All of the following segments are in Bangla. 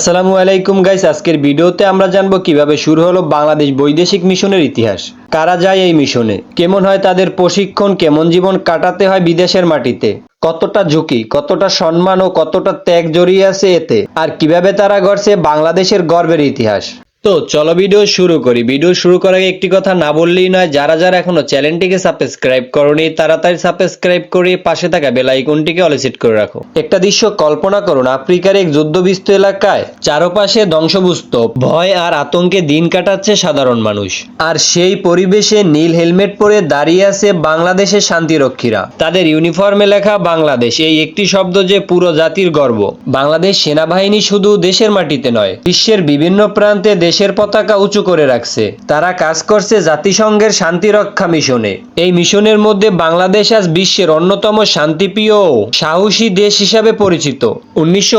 আসসালামু আলাইকুম গাইস, আজকের ভিডিওতে আমরা জানব কীভাবে শুরু হলো বাংলাদেশ বৈদেশিক মিশনের ইতিহাস। কারা যায় এই মিশনে? কেমন হয় তাদের প্রশিক্ষণ? কেমন জীবন কাটাতে হয় বিদেশের মাটিতে? কতটা ঝুঁকি, কতটা সম্মান ও কতটা ত্যাগ জড়িয়ে আছে এতে? আর কীভাবে তারা গড়ছে বাংলাদেশের গর্বের ইতিহাস? তো চলো ভিডিও শুরু করি। ভিডিও শুরু করার আগে একটি কথা না বললেই নয়, যারা যারা এখনও চ্যানেলটিকে সাবস্ক্রাইব করনি, তাড়াতাড়ি সাবস্ক্রাইব করে পাশে থাকা বেল আইকনটিকে অলে সেট করে রাখো। একটা দৃশ্য কল্পনা করুন, আফ্রিকার এক যুদ্ধবিস্ত এলাকায় চারপাশে ধ্বংসবুস্ত, ভয় আর আতঙ্কে দিন কাটাচ্ছে সাধারণ মানুষ। আর সেই পরিবেশে নীল হেলমেট পরে দাঁড়িয়ে আছে বাংলাদেশের শান্তিরক্ষীরা। তাদের ইউনিফর্মে লেখা, বাংলাদেশ এই একটি শব্দ যে পুরো জাতির গর্ব। বাংলাদেশ সেনাবাহিনী শুধু দেশের মাটিতে নয়, বিশ্বের বিভিন্ন প্রান্তে দেশের পতাকা উঁচু করে রাখছে। তারা কাজ করছে জাতিসংঘের শান্তিরক্ষা মিশনে। এই মিশনের মধ্যে বাংলাদেশ আজ বিশ্বের অন্যতম শান্তিপ্রিয় ও সাহসী দেশ হিসাবে পরিচিত। উনিশশো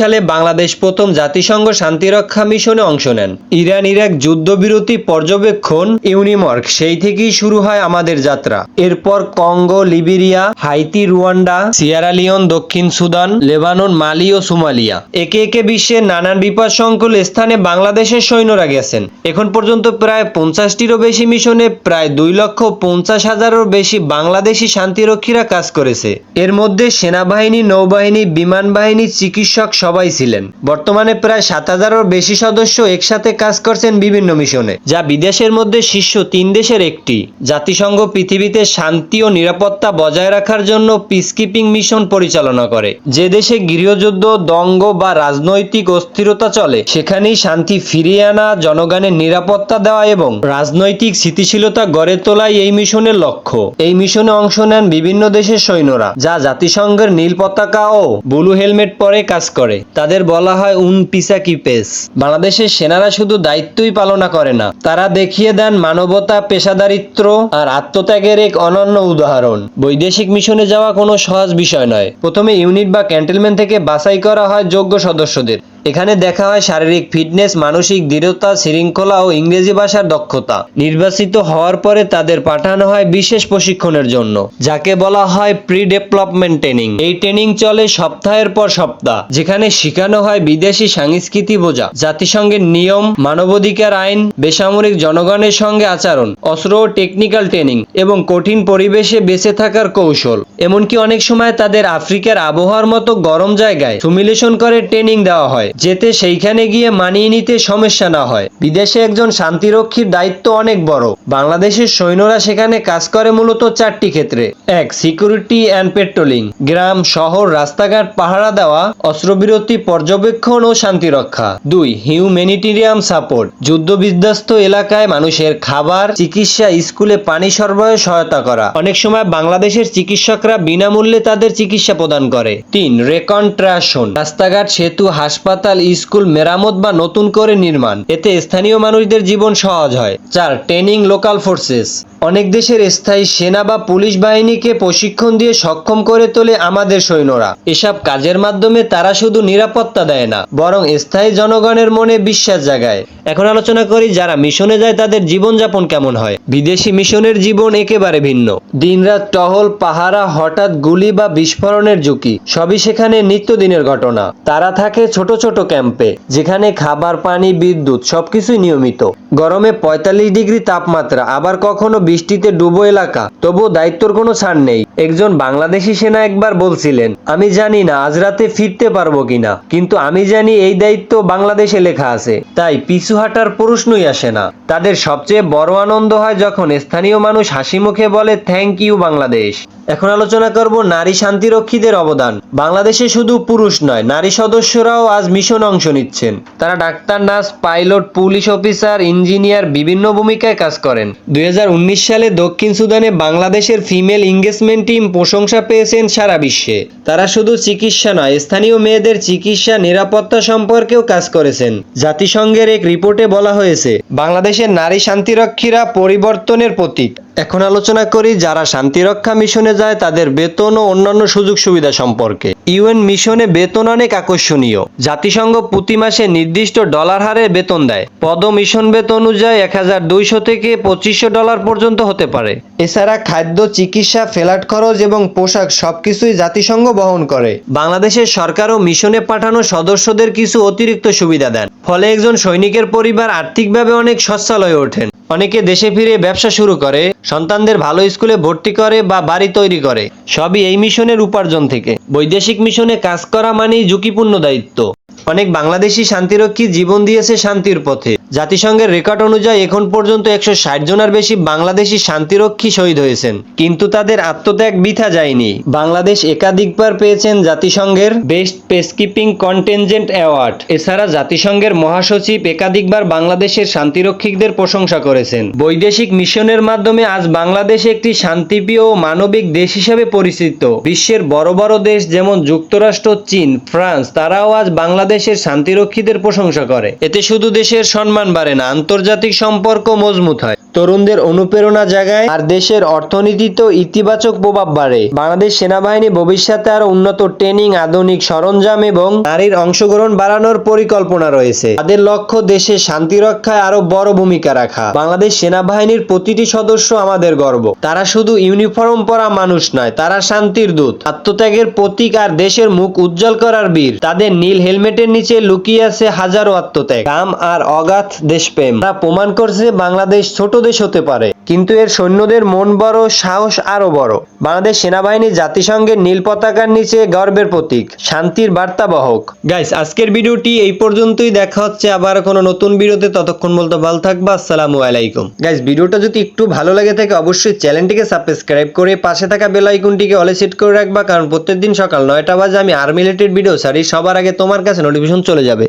সালে বাংলাদেশ প্রথম জাতিসংঘ শান্তিরক্ষা মিশনে অংশ নেন। ইরান ইরাক যুদ্ধবিরতি পর্যবেক্ষণ ইউনিমর্ক, সেই থেকেই শুরু হয় আমাদের যাত্রা। এরপর Congo, Liberia, Haiti, Rwanda Sierra Leone দক্ষিণ সুদান, লেবানন, মালি ও সোমালিয়া। একে একে বিশ্বের নানান বিপদসংকুল স্থানে বাংলাদেশের সৈন্যরা গেছেন। এখন পর্যন্ত প্রায় পঞ্চাশটিরও বেশি মিশনে প্রায় দুই লক্ষ পঞ্চাশ হাজারেরও বেশি বাংলাদেশি শান্তিরক্ষীরা কাজ করেছে। এর মধ্যে সেনাবাহিনী, নৌবাহিনী, বিমান বাহিনী, চিকিৎসক সবাই ছিলেন। বর্তমানে প্রায় সাত হাজারেরও বেশি সদস্য একসাথে কাজ করছেন বিভিন্ন মিশনে, যা বিদেশের মধ্যে শীর্ষ তিন দেশের একটি। জাতিসংঘ পৃথিবীতে শান্তি ও নিরাপত্তা বজায় রাখার জন্য পিসকিপিং মিশন পরিচালনা করে। যে দেশে গৃহযুদ্ধ, দঙ্গ বা রাজনৈতিক অস্থিরতা চলে, সেখানেই শান্তি ফিরিয়ে আনা জনগণের নিরাপত্তা দেওয়া এবং রাজনৈতিক স্থিতিশীলতা গড়ে তোলাই এই মিশনের লক্ষ্য। এই মিশনে অংশ নেন বিভিন্ন দেশের সৈন্যরা, যা জাতিসংঘের নীল পতাকা ও ব্লু হেলমেট পরে কাজ করে। তাদের বলা হয় উন পিসা। কিপেস বাংলাদেশের সেনারা শুধু দায়িত্বই পালনা করে না, তারা দেখিয়ে দেন মানবতা, পেশাদারিত্ব আর আত্মত্যাগের এক অনন্য উদাহরণ। বৈদেশিক মিশনে যাওয়া কোনো সহজ বিষয় নয়। প্রথমে ইউনিট বা ক্যান্টনমেন্ট থেকে বাছাই করা হয় যোগ্য সদস্যদের। এখানে দেখা হয় শারীরিক ফিটনেস, মানসিক দৃঢ়তা, শৃঙ্খলা ও ইংরেজি ভাষার দক্ষতা। নির্বাচিত হওয়ার পরে তাদের পাঠানো হয় বিশেষ প্রশিক্ষণের জন্য, যাকে বলা হয় প্রি ডেভেলপমেন্ট ট্রেনিং এই ট্রেনিং চলে সপ্তাহের পর সপ্তাহ, যেখানে শেখানো হয় বিদেশি সংস্কৃতি বোঝা, জাতিসংঘের নিয়ম, মানবাধিকার আইন, বেসামরিক জনগণের সঙ্গে আচরণ, অস্ত্র ও টেকনিক্যাল ট্রেনিং এবং কঠিন পরিবেশে বেঁচে থাকার কৌশল। এমনকি অনেক সময় তাদের আফ্রিকার আবহাওয়ার মতো গরম জায়গায় সিমুলেশন করে ট্রেনিং দেওয়া হয়। যেতে সেইখানে গিয়ে মানিয়ে নিতে সমস্যা না হয়। বিদেশে একজন শান্তিরক্ষীর দায়িত্ব অনেক বড়। বাংলাদেশের সৈন্যরা সেখানে কাজ করে মূলত চারটি ক্ষেত্রে। এক, সিকিউরিটি অ্যান্ড পেট্রোলিং। গ্রাম, শহর, রাস্তাঘাট, পাহারা দেওয়া, অস্ত্রবিরতি, পর্যবেক্ষণ ও শান্তিরক্ষা। দুই, হিউম্যানিটেরিয়াম সাপোর্ট। যুদ্ধ বিধ্বস্ত এলাকায় মানুষের খাবার, চিকিৎসা, স্কুলে পানি সরবরাহে সহায়তা করা। অনেক সময় বাংলাদেশের চিকিৎসকরা বিনামূল্যে তাদের চিকিৎসা প্রদান করে। তিন রেকন্ট্রাশন রাস্তাঘাট, সেতু, হাসপাতাল স্কুল, মেরামত বা নতুন করে নির্মাণ। এতে স্থানীয় মানুষদের জীবন সহজ হয়। চার, ট্রেনিং লোকাল ফোর্সেস। অনেক দেশের স্থায়ী সেনা বা পুলিশ বাহিনীকে প্রশিক্ষণ দিয়ে সক্ষম করে তোলে আমাদের সৈন্যরা। এসব কাজের মাধ্যমে তারা শুধু নিরাপত্তা দেয় না, বরং স্থায়ী জনগণের মনে বিশ্বাস জাগায়। এখন আলোচনা করি যারা মিশনে যায় তাদের জীবনযাপন কেমন হয়। বিদেশি মিশনের জীবন একেবারে ভিন্ন। দিনরাত টহল, পাহারা, হঠাৎ গুলি বা বিস্ফোরণের ঝুঁকি, সবই সেখানে নিত্যদিনের ঘটনা। তারা থাকে ছোট ছোট ক্যাম্পে, যেখানে খাবার, পানি, বিদ্যুৎ সবকিছুই নিয়মিত। গরমে পঁয়তাল্লিশ ডিগ্রি তাপমাত্রা, আবার কখনো বৃষ্টিতে ডুবো এলাকা, তবুও দায়িত্বর কোনো ছাড় নেই। একজন বাংলাদেশি সেনা একবার বলছিলেন, আমি জানি না আজ রাতে ফিরতে পারব কিনা, কিন্তু আমি জানি এই দায়িত্ব বাংলাদেশে লেখা আছে। তাই পিছু হাঁটার প্রশ্নই আসে না। তাদের সবচেয়ে বড় আনন্দ হয় যখন স্থানীয় মানুষ হাসি মুখে বলে, থ্যাংক ইউ বাংলাদেশ। এখন আলোচনা করব নারী শান্তিরক্ষীদের অবদান। বাংলাদেশে শুধু পুরুষ নয়, নারী সদস্যরাও আজ মিশন অংশ নিচ্ছেন। তারা doctor, nurse, pilot, police officer, engineer বিভিন্ন ভূমিকায় কাজ করেন। দুই হাজার উনিশ সালে দক্ষিণ সুদানে বাংলাদেশের ফিমেল ইংগেজমেন্ট টিম প্রশংসা পেয়েছেন সারা বিশ্বে। তারা শুধু চিকিৎসা নয়, স্থানীয় মেয়েদের চিকিৎসা, নিরাপত্তা সম্পর্কেও কাজ করেছেন। জাতিসংঘের এক রিপোর্টে বলা হয়েছে, বাংলাদেশের নারী শান্তিরক্ষীরা পরিবর্তনের প্রতীক। এখন আলোচনা করি যারা শান্তিরক্ষা মিশনে যায় তাদের বেতন ও অন্যান্য সুযোগ সুবিধা সম্পর্কে। ইউএন মিশনে বেতন অনেক আকর্ষণীয়। জাতিসংঘ প্রতি মাসে নির্দিষ্ট ডলার হারে বেতন দেয়। পদ মিশন বেতন অনুযায়ী এক হাজার দুইশো থেকে পঁচিশশো ডলার পর্যন্ত হতে পারে। এছাড়া খাদ্য, চিকিৎসা, ফ্ল্যাট খরচ এবং পোশাক সবকিছুই জাতিসংঘ বহন করে। বাংলাদেশের সরকারও মিশনে পাঠানো সদস্যদের কিছু অতিরিক্ত সুবিধা দেন। ফলে একজন সৈনিকের পরিবার আর্থিকভাবে অনেক সচ্ছল হয়ে ওঠেন। অনেকে দেশে ফিরে ব্যবসা শুরু করে, সন্তানদের ভালো স্কুলে ভর্তি করে বা বাড়ি তৈরি করে। সবই এই মিশনের উপার্জন থেকে। বৈদেশিক মিশনে কাজ করা মানেই ঝুঁকিপূর্ণ দায়িত্ব। অনেক বাংলাদেশি শান্তিরক্ষী জীবন দিয়েছে শান্তির পথে? জাতিসংঘের রেকর্ড অনুযায়ী এখন পর্যন্ত একশো ষাট জনের বেশি বাংলাদেশি শান্তিরক্ষী শহীদ হয়েছেন? কিন্তু তাদের আত্মত্যাগ বৃথা যায়নি। বাংলাদেশ একাধিকবার পেয়েছেন জাতিসংঘের বেস্ট পেসকিপিং কন্টেনজেন্ট অ্যাওয়ার্ড। এছাড়া জাতিসংঘের মহাসচিব একাধিকবার বাংলাদেশের শান্তিরক্ষীদের প্রশংসা করেছেন। বৈদেশিক মিশনের মাধ্যমে আজ বাংলাদেশ একটি শান্তিপ্রিয় ও মানবিক দেশ হিসেবে পরিচিত। বিশ্বের বড় বড় দেশ যেমন যুক্তরাষ্ট্র, চীন, ফ্রান্স, তারাও আজ বাংলাদেশের শান্তিরক্ষীদের প্রশংসা করে। এতে শুধু দেশের সম্মান বাড়ে না আন্তর্জাতিক সম্পর্ক মজবুত হয়। তরুণদের অনুপ্রেরণা জাগায় আর দেশের অর্থনীতিতেও ইতিবাচক প্রভাব বাড়ে। বাংলাদেশ সেনাবাহিনী ভবিষ্যতে আরও উন্নত ট্রেনিং, আধুনিক সরঞ্জাম এবং নারীর অংশগ্রহণ বাড়ানোর পরিকল্পনা রয়েছে। তাদের লক্ষ্য দেশের শান্তি রক্ষায় আরও বড় ভূমিকা রাখা। বাংলাদেশ সেনাবাহিনীর প্রতিটি সদস্য আমাদের গর্ব। তারা শুধু ইউনিফর্ম পরা মানুষ নয়, তারা শান্তির দূত। আত্মত্যাগের প্রতীক আর দেশের মুখ উজ্জ্বল করার বীর। তাদের নীল হেলমেটের নিচে লুকিয়ে আছে হাজারো আত্মত্যাগ। কাম আর অগাধ দেশপ্রেম। তারা প্রমাণ করছে বাংলাদেশ ছোট দেশ হতে পারে। কিন্তু এর সৈন্যদের মন বড় সাহস আরও বড়। বাংলাদেশ সেনাবাহিনী জাতিসংঘের নীল পতাকার নিচে গর্বের প্রতীক শান্তির বার্তা বাহক। গাইস আজকের ভিডিওটি এই পর্যন্তই। দেখা হচ্ছে আবার কোনো নতুন ভিডিওতে। ততক্ষণ বলতে ভালো থাকবা। আসসালামু আলাইকুম। গাইস ভিডিওটা যদি একটু ভালো লাগে থাকে অবশ্যই চ্যানেলটিকে সাবস্ক্রাইব করে পাশে থাকা বেল আইকনটিকে অলে সেট করে রাখবা। কারণ প্রত্যেকদিন সকাল নয়টা বাজে আমি আর্মি রিলেটেড ভিডিও ছাড়ি। সবার আগে তোমার কাছে নোটিফিকেশন চলে যাবে।